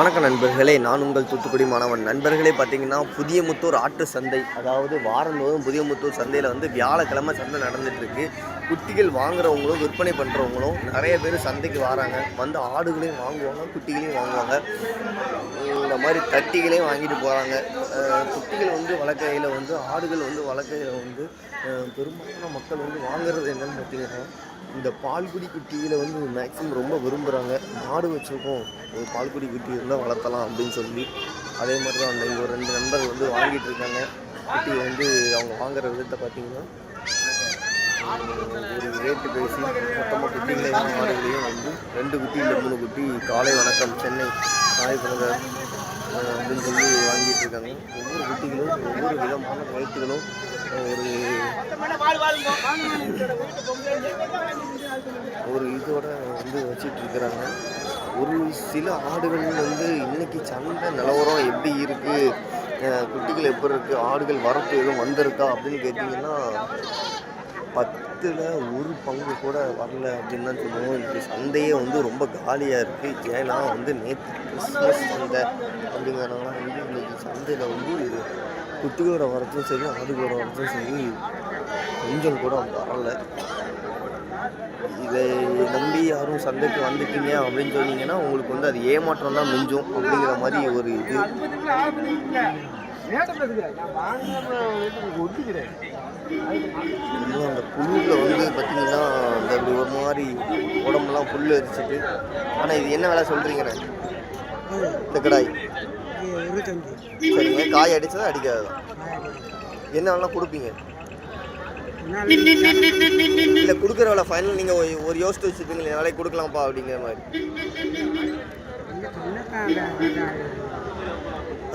வணக்கம் நண்பர்களே நான் உங்கள் தூத்துக்குடி மாணவன். நண்பர்களே பார்த்தீங்கன்னா புதியமுத்தூர் ஆட்டு சந்தை அதாவது வாரந்தோறும் புதியமுத்தூர் சந்தையில் வந்து வியாழக்கிழமை சந்தை நடந்துட்டு இருக்கு குட்டிகள் வாங்குறவங்களும் விற்பனை பண்ணுறவங்களும் நிறைய பேர் சந்தைக்கு வராங்க. வந்து ஆடுகளையும் வாங்குவாங்க குட்டிகளையும் வாங்குவாங்க. இந்த மாதிரி தட்டிகளையும் வாங்கிட்டு போகிறாங்க குட்டிகள் வந்து வளர்க்கையில் வந்து ஆடுகள் வந்து வளர்க்கையில் வந்து பெரும்பாலான மக்கள் வந்து வாங்குறது என்னன்னு பார்த்தீங்கன்னா இந்த பால்குடி குட்டியில் வந்து மேக்ஸிமம் ரொம்ப விரும்புகிறாங்க மாடு வச்சுருக்கோம். ஒரு பால்குடி குட்டி இருந்தால் வளர்த்தலாம் அப்படின்னு சொல்லி. அதே மாதிரி தான் அந்த ஒரு ரெண்டு நண்பர்கள் வந்து வாங்கிட்டு இருக்காங்க. குட்டி வந்து அவங்க வாங்குற விதத்தை பார்த்தீங்கன்னா ஒரு ரேட்டு பேசி மொத்தமாக குட்டிகளையும் மாடுகளையும் வந்து ரெண்டு குட்டி இல்லை மூணு குட்டி காலை வணக்கம் சென்னை சாய் அப்படின்னு சொல்லி வாங்கிட்டு இருக்காங்க. ஒவ்வொரு குட்டிகளும் ஒவ்வொரு விதமான வயிற்றுகளும் ஒரு ஒரு இதோட வந்து வச்சிட்டு இருக்கிறாங்க. ஒரு சில ஆடுகள் வந்து இன்னைக்கு சந்தை நிலவரம் எப்படி இருக்கு? குட்டிகள் எப்படி இருக்கு? ஆடுகள் வரப்பு எதுவும் வந்திருக்கா? அப்படின்னு கேட்டிங்கன்னா பத்தில் ஒரு பங்கு கூட வரல அப்படின்னு தான் சொல்லுவோம். இன்னைக்கு சந்தையே வந்து ரொம்ப காலியாக இருக்குது ஏன்னா வந்து நேற்று கிறிஸ்மஸ் சந்தை அப்படிங்கிறனால வந்து இன்னைக்கு சந்தையில் வந்து குட்டிகளோட வரத்தும் சரி ஆடுகளோட வரத்தும் சரி கொஞ்சம் கூட வரலை. இதை நம்பி யாரும் சந்தைக்கு வந்துட்டீங்க அப்படின்னு சொன்னீங்கன்னா உங்களுக்கு வந்து அது ஏமாற்றம் தான் மிஞ்சும் அப்படிங்கிற மாதிரி ஒரு இது. இன்னும் அந்த புல்லில் வந்து பார்த்தீங்கன்னா அந்த இப்படி ஒரு மாதிரி உடம்பெல்லாம் புல் அரிச்சிட்டு ஆனால் இது என்ன வேலை சொல்கிறீங்கண்ணே இந்த கடாய். இருபத்தஞ்சு சரிங்க காய் அடிச்சதா அடிக்காததா? என்ன வேணாலும் கொடுப்பீங்க. இல்லை கொடுக்குற வேலை ஃபைனல் நீங்கள் ஒரு யோசித்து வச்சுருப்பீங்க இந்த கொடுக்கலாம்ப்பா அப்படிங்கிற மாதிரி.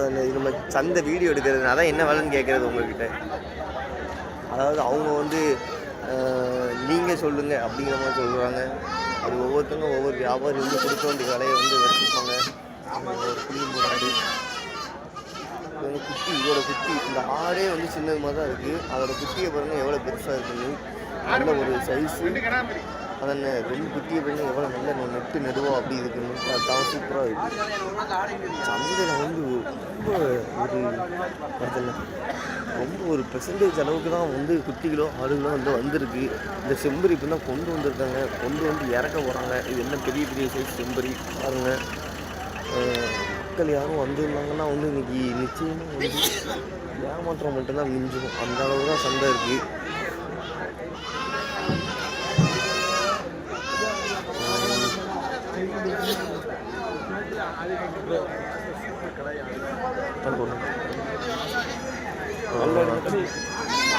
அந்த இது நம்ம சந்தை வீடியோ எடுக்கிறது அதான் என்ன வேலைன்னு கேட்குறது உங்ககிட்ட. அதாவது அவங்க வந்து நீங்கள் சொல்லுங்கள் அப்படிங்கிற மாதிரி சொல்கிறாங்க அது ஒவ்வொருத்தங்க ஒவ்வொரு வியாபாரி வந்து கொடுக்க வேண்டிய வேலையை வந்து வச்சுருப்பாங்க ஒரு புளியம்பு போராடி குட்டி இதோட குட்டி இந்த ஆடே வந்து சின்னது மாதிரி தான் இருக்குது அதோட குட்டியை பாருங்கள் எவ்வளோ பெருசாக இருக்குன்னு. நல்ல ஒரு சைஸு அதன் ரெண்டு குட்டியை பாருங்க எவ்வளோ நல்ல நெட்டு நெடுவோம் அப்படி இருக்குன்னு. அதுதான் சூப்பராக இருக்குது சந்தையில் வந்து ரொம்ப ஒரு அதில் ரொம்ப ஒரு பெர்சன்டேஜ் அளவுக்கு தான் வந்து குட்டிகளோ ஆடுகளோ வந்து வந்திருக்கு. இந்த செம்பரி இப்போ தான் கொண்டு வந்திருக்காங்க. கொண்டு வந்து இறக்க போகிறாங்க இது என்ன பெரிய பெரிய சைஸ் செம்பரி பாருங்கள் மக்கள் யாரும் வந்திருந்தாங்கன்னா வந்து இன்னைக்கு நிச்சயமாக வந்து ஏமாற்றம் மட்டும்தான் மிஞ்சும். அந்த அளவு தான் சந்தை இருக்குது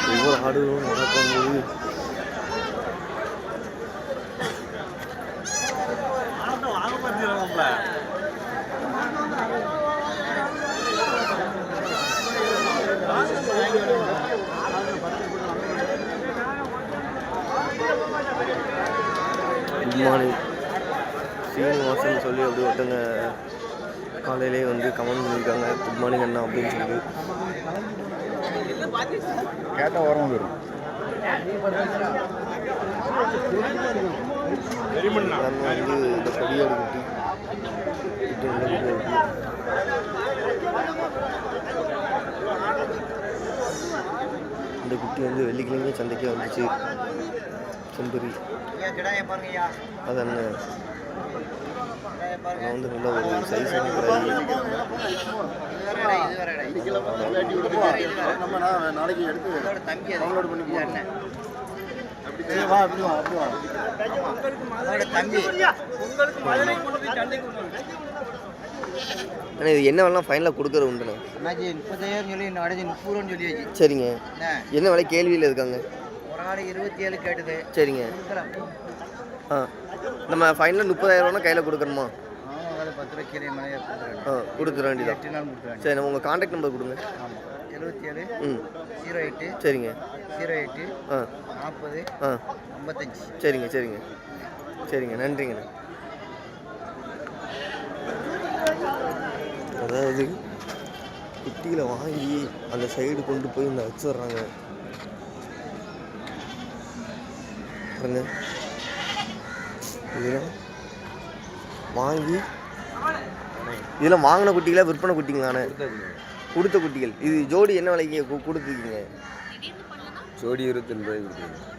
ஒவ்வொரு ஆடுகளும் நடக்கும்போது குட் மார்னிங் சீனிவாசன் சொல்லி அப்படி ஒருத்தங்க காலையிலே வந்து கமெண்ட் பண்ணியிருக்காங்க. குட் மார்னிங் அண்ணா அப்படின்னு சொல்லி. கேட்டால் வரும் வரும் வந்து இந்த கொடியாடு குட்டி. இந்த குட்டி வந்து வெள்ளிக்கிழமை சந்தைக்கே வந்துச்சு. செம்பரி அதான் வந்து நல்ல ஒரு சைஸான கடாய் நம்ம நான் நாளைக்கு எடுத்து டவுன்லோட் பண்ணி போடுறேன் சரி, வா அப்படி வா அப்படி வா. ஆனால் இது என்ன வேணாலும் ஃபைனலாக கொடுக்குற உண்டுண்ணே? அண்ணாச்சி முப்பத்தாயிரம் சொல்லி இன்னும் அடைச்சி முப்பது ரூபான்னு சொல்லியாச்சு. சரிங்க. என்ன? என்ன விலை கேள்வியில் இருக்காங்க? ஆடு இருபத்தி ஏழு கேட்டது. சரிங்க. ஆ. நம்ம ஃபைனலாக முப்பதாயிரம் ரூபா கையில் கொடுக்கணுமா? ஆ கொடுத்துட வேண்டியதான் சரி உங்கள் காண்டாக்ட் நம்பர் கொடுங்க. எழுபத்தி ஏழு ம். ஜீரோ எட்டு சரிங்க. ஜீரோ எட்டு ஆ. நாற்பது ஆ. ஐம்பத்தஞ்சு. சரிங்க சரிங்க. சரிங்க நன்றிங்கண்ணா. அதாவது குட்டிகளை வாங்கி அந்த சைடு கொண்டு போய் இந்த வச்சிடுறாங்க. பாருங்க இதெல்லாம் வாங்கி இதெல்லாம் வாங்கின குட்டிகளா விற்பனை குட்டிங்களாண்ணே கொடுத்த குட்டிகள். இது ஜோடி என்ன விலைக்கு கொடுத்துருக்கீங்க? ஜோடி இருபத்தஞ்சு ரூபாய்க்கு கொடுக்குறோம்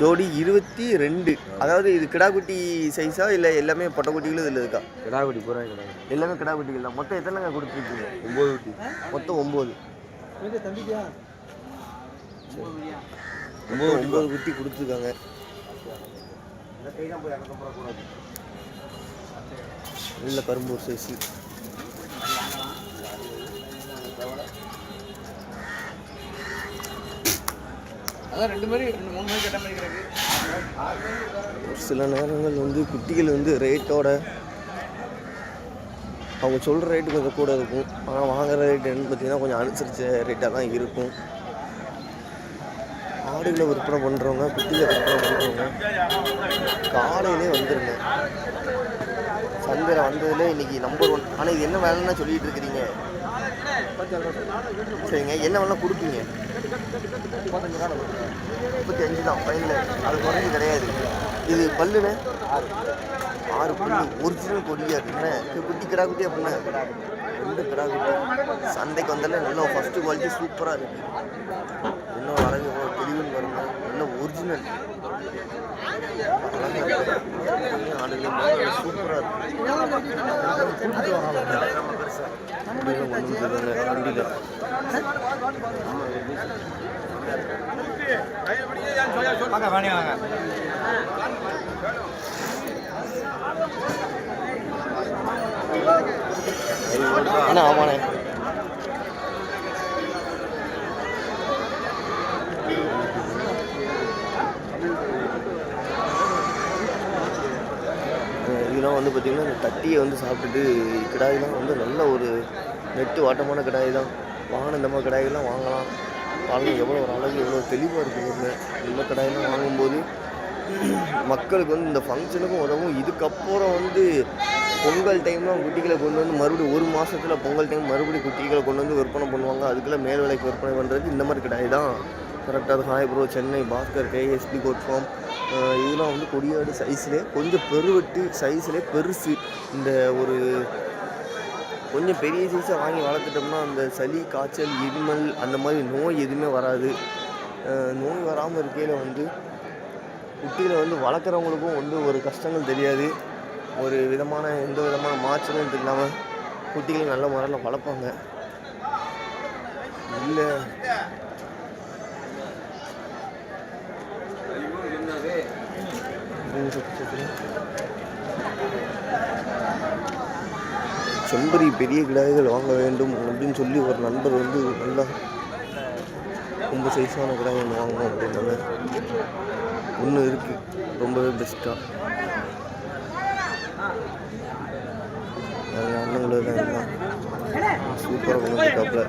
ஜோடி இருபத்தி ரெண்டு. அதாவது இது கிடா குட்டி சைஸா இல்லை எல்லாமே பொட்டை குட்டிகளும் இதில் இருக்கா? கிடாக்குடி பூரா கிடா எல்லாமே கிடா குட்டிகள் தான். மொத்தம் எத்தனைங்க கொடுத்துருக்கீங்க? ஒம்பது குட்டி. மொத்தம் ஒம்பது. ஒம்பது ஒம்பது குட்டி கொடுத்துருக்காங்க. நல்ல சைஸு கட்ட மாதிரி கிடக்கு. ஒரு சில நேரங்கள் வந்து குட்டிகள் வந்து ரேட்டோட அவங்க சொல்கிற ரேட்டு கொஞ்சம் கூட இருக்கும். ஆனால் வாங்குற ரேட் என்னன்னு பார்த்தீங்கன்னா கொஞ்சம் அனுசரித்த ரேட்டாக தான் இருக்கும். ஆடுகளை விற்பனை பண்ணுறவங்க குட்டியை விற்பனை பண்ணுறவங்க காலையிலே வந்துருங்க. சந்தையில் வந்ததுல இன்னைக்கு நம்பர் ஒன் ஆனால் இது என்ன வேலைன்னா சொல்லிட்டு இருக்கிறீங்க? சரிங்க என்ன வேலை கொடுப்பீங்க? முப்பத்தி அஞ்சு தான் ஃபைனல் அது குறைஞ்சி கிடையாது. இது பல்லுன்னு ஆறு பல்லு ஒரிஜினல் கொடியா இருக்குண்ணே குட்டி கிடா குட்டி அப்படின்னா ரெண்டு கிடா குட்டி சந்தைக்கு வந்தால நல்லா ஃபஸ்ட்டு குவாலிட்டி சூப்பராக இருக்கு. இன்னும் அழகு எவ்வளோ தெளிவுன்னு வருங்க நல்ல ஒரிஜினல் சூப்பராக இருக்கு. வாங்க வாங்க வாங்க அண்ணா ஆமாண்ணே இதெல்லாம் வந்து பார்த்திங்கன்னா இந்த தட்டியை வந்து சாப்பிட்டுட்டு கிடாயெல்லாம் வந்து நல்ல ஒரு நெட்டு வாட்டமான கிடாய் தான். வாங்கின இந்த மாதிரி கிடாயெல்லாம் வாங்கலாம். பாருங்க எவ்வளோ ஒரு அழகு எவ்வளோ தெளிவாக இருக்குது இந்த கடாயெல்லாம் வாங்கும்போது மக்களுக்கு வந்து இந்த ஃபங்க்ஷனுக்கும் உதவும். இதுக்கப்புறம் வந்து பொங்கல் டைம்லாம் குட்டிகளை கொண்டு வந்து மறுபடியும் ஒரு மாதத்தில் பொங்கல் டைம் மறுபடியும் குட்டிகளை கொண்டு வந்து விற்பனை பண்ணுவாங்க. அதுக்கெல்லாம் மேல் விலைக்கு விற்பனை பண்ணுறது இந்த மாதிரி கிடையாது. தான் கரெக்டாக இருக்கும் hi bro Chennai Bhaskar KSP code form இதெல்லாம் வந்து கொடியாடு சைஸ்லேயே கொஞ்சம் பெருவெட்டு சைஸ்லேயே பெருசு. இந்த ஒரு கொஞ்சம் பெரிய சைஸாக வாங்கி வளர்த்துட்டோம்னா அந்த சளி காய்ச்சல் இருமல் அந்த மாதிரி நோய் எதுவுமே வராது. நோய் வராமல் இருக்கையில் வந்து குட்டியில் வந்து வளர்க்குறவங்களுக்கும் வந்து ஒரு கஷ்டங்கள் தெரியாது. ஒரு விதமான எந்த விதமான மாற்றமும் இல்லாமல் குட்டிகளை நல்ல முறையில் வளர்ப்பாங்க. இல்லை. செம்பரி பெரிய கிடாய்கள் வாங்க வேண்டும் அப்படின்னு சொல்லி ஒரு நண்பர் வந்து நல்லா ரொம்ப சைஸான கிடாய் ஒன்று வாங்கணும் அப்படின்னாங்க. ஒன்று இருக்குது ரொம்பவே பெஸ்ட்டாக கப்பில் தான் சூப்பராக கொண்டு கப்பில்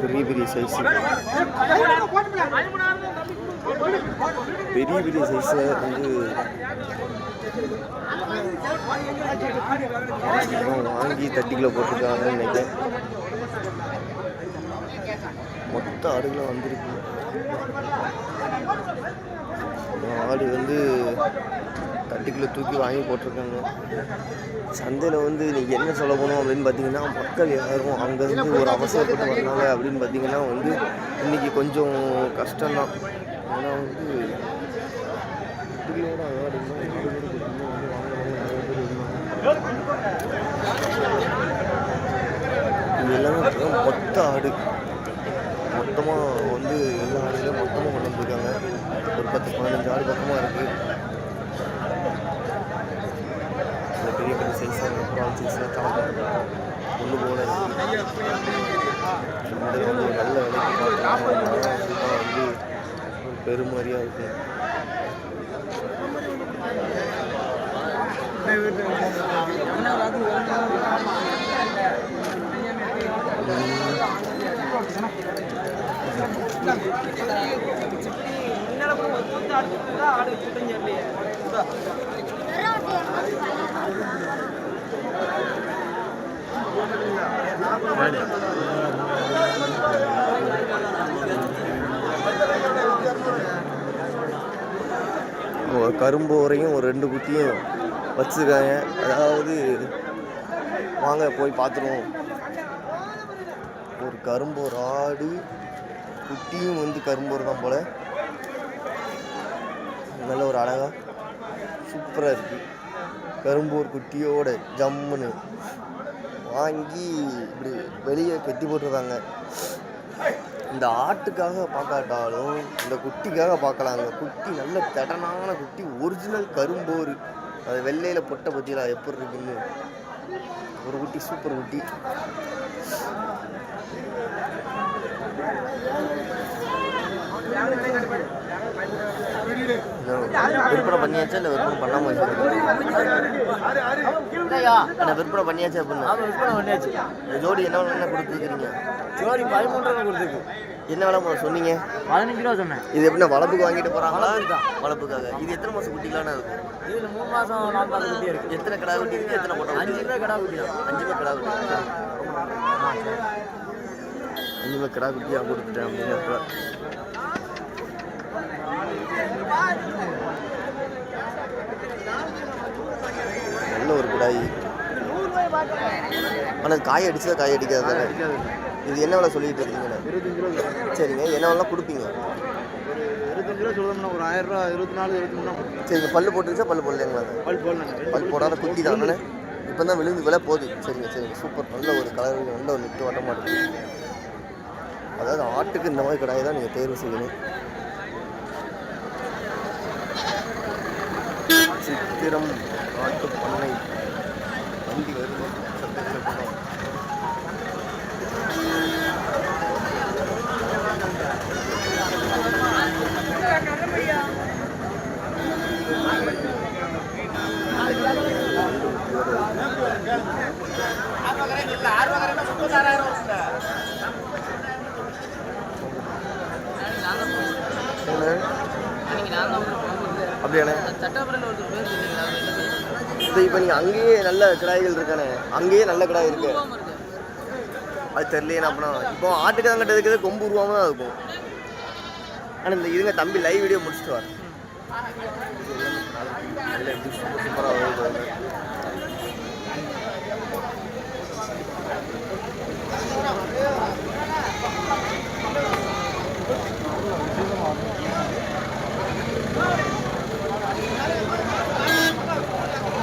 பெரிய பெரிய சைஸ் பெரிய பெரிய சைஸில் வந்து வாங்கி தட்டிக்குள்ள போட்டிருக்காங்கன்னு நினைக்கிறேன் மொத்த ஆடுகளும் வந்திருக்கு ஆடு வந்து தட்டிக்குள்ள தூக்கி வாங்கி போட்டிருக்காங்க. சந்தையில் வந்து நீங்கள் என்ன சொல்ல போகணும் அப்படின்னு பார்த்தீங்கன்னா மக்கள் யாரும் அங்கேருந்து ஒரு அவசரப்பட்டு வர்றாங்க அப்படின்னு பார்த்தீங்கன்னா வந்து இன்னைக்கு கொஞ்சம் கஷ்டம்தான். ஏன்னா வந்து குட்டிகளோட வந்து இது எல்லாமே மொத்த ஆடு. மொத்தமாக வந்து எல்லா ஆடுகளையும் மொத்தமாக கொண்டு வந்துருக்காங்க. ஒரு பத்து பதினஞ்சு ஆடு பக்கமாக இருக்குது இந்த பெரிய பெரிய சைஸாக ப்ரான் ஒன்று போல வந்து ஒரு நல்ல விலைக்கு பார்த்தோம்னா அதுதான் வந்து ஒரு பெருமதியாக ஒரு கரும்பு உரையும் ஒரு ரெண்டு குத்தியும் வச்சுருக்காங்க. அதாவது வாங்க போய் பார்த்துருவோம். ஒரு கரும்போர் ஆடு குட்டியும் வந்து கரும்பு தான் போல். நல்ல ஒரு அழகாக சூப்பராக இருக்குது கரும்பூர் குட்டியோட ஜம்முன்னு. வாங்கி இப்படி வெளியே கட்டி போட்டுருக்காங்க. இந்த ஆட்டுக்காக பார்க்காட்டாலும் இந்த குட்டிக்காக பார்க்கலாங்க குட்டி நல்ல தடனான குட்டி ஒரிஜினல் கரும்போர். அது வெள்ளையில் பொட்டை பற்றியில் எப்படி இருக்குன்னு. ஒரு குட்டி சூப்பர் குட்டி. இன்னும் விற்பனை பண்ணியாச்சா இல்லை விற்பனை பண்ணாமல் அண்ணா விற்பனை பண்ணியாச்சா அப்படின்னு. விற்பனை பண்ணியாச்சு. ஜோடி என்ன என்ன கொடுத்துருக்கீங்க ஜோடி பதிமூன்று ரூபா கொடுத்துருக்கு. என்ன விலை போல சொன்னீங்க? பதினஞ்சு ரூபா சொன்னேன். இது எப்படின்னா வளர்ப்புக்கு வாங்கிட்டு போகிறாங்களா வளர்ப்புக்காக. இது எத்தனை மாதம் குட்டிகளான இருக்கும் இதில் மூணு மாதம் நாலு மாதம் குட்டி இருக்கு. எத்தனை கடா குட்டி இருக்கு? எத்தனை பொட்டை குட்டி அஞ்சு ரூபா கடா குட்டி தான். அஞ்சுமே கடா குட்டி. அஞ்சுமே கடா குட்டியாக கொடுத்துட்டேன் அப்படிங்கிறப்ப. நல்ல ஒரு குடாய். ஆனால் காய் அடிச்சதா காய் அடிக்காது தானே இது என்ன விலை சொல்லிட்டு இருக்கீங்க? சரிங்க என்ன விலை கொடுப்பீங்க? ஒரு ஒரு ஆயிரம் ரூபா இருபத்தி நாலு இருபத்தி மூணு சரிங்க பல்லு போட்டுருச்சா பல்லு போடலைங்களா? பல் போடலாம் பல் போடாத குட்டி தான் இப்போ தான் விழுந்து விலை போகுது. சரிங்க சரிங்க. சூப்பர். நல்ல ஒரு கலர் நல்ல ஒரு நிட்டு வட்டமாக மாட்டேங்குது அதாவது ஆட்டுக்கு இந்த மாதிரி கடாயை தான் நீங்கள் தேர்வு செய்யணும். சித்திரம் ஆட்டு பண்ணை வண்டி அப்படியாண்ணே இப்போ இப்போ நீங்கள் அங்கேயே நல்ல கிடாய்கள் இருக்கானே அங்கேயே நல்ல கிடாய் இருக்கு. அது தெரியலையே அப்படின்னா இப்போ ஆட்டுக்காங்கிட்ட இருக்கிறது கொம்பு உருவாம தான் இருக்கும். ஆனால் இந்த இதுங்க தம்பி லைவ் வீடியோ முடிச்சுட்டு வர சூப்பராக